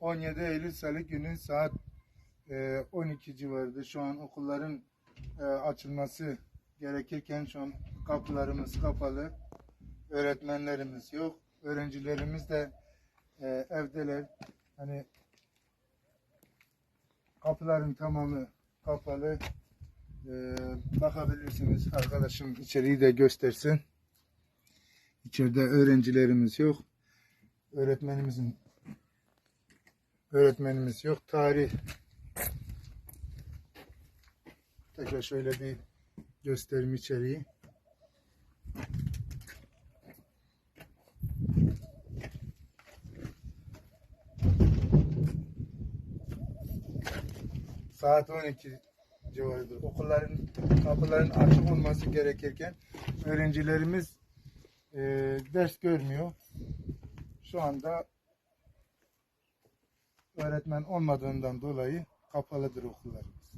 17 Eylül Salı günü saat e, 12 civarında şu an okulların e, açılması gerekirken şu an kapılarımız kapalı. Öğretmenlerimiz yok. Öğrencilerimiz de e, evdeler. Hani kapıların tamamı kapalı. E, bakabilirsiniz. Arkadaşım içeriği de göstersin. İçeride öğrencilerimiz yok. Öğretmenimizin öğretmenimiz yok. Tarih tekrar şöyle bir göstereyim içeriği. Saat 12 civarıdır. Okulların kapıların açık olması gerekirken öğrencilerimiz e, ders görmüyor. Şu anda öğretmen olmadığından dolayı kapalıdır okullarımız.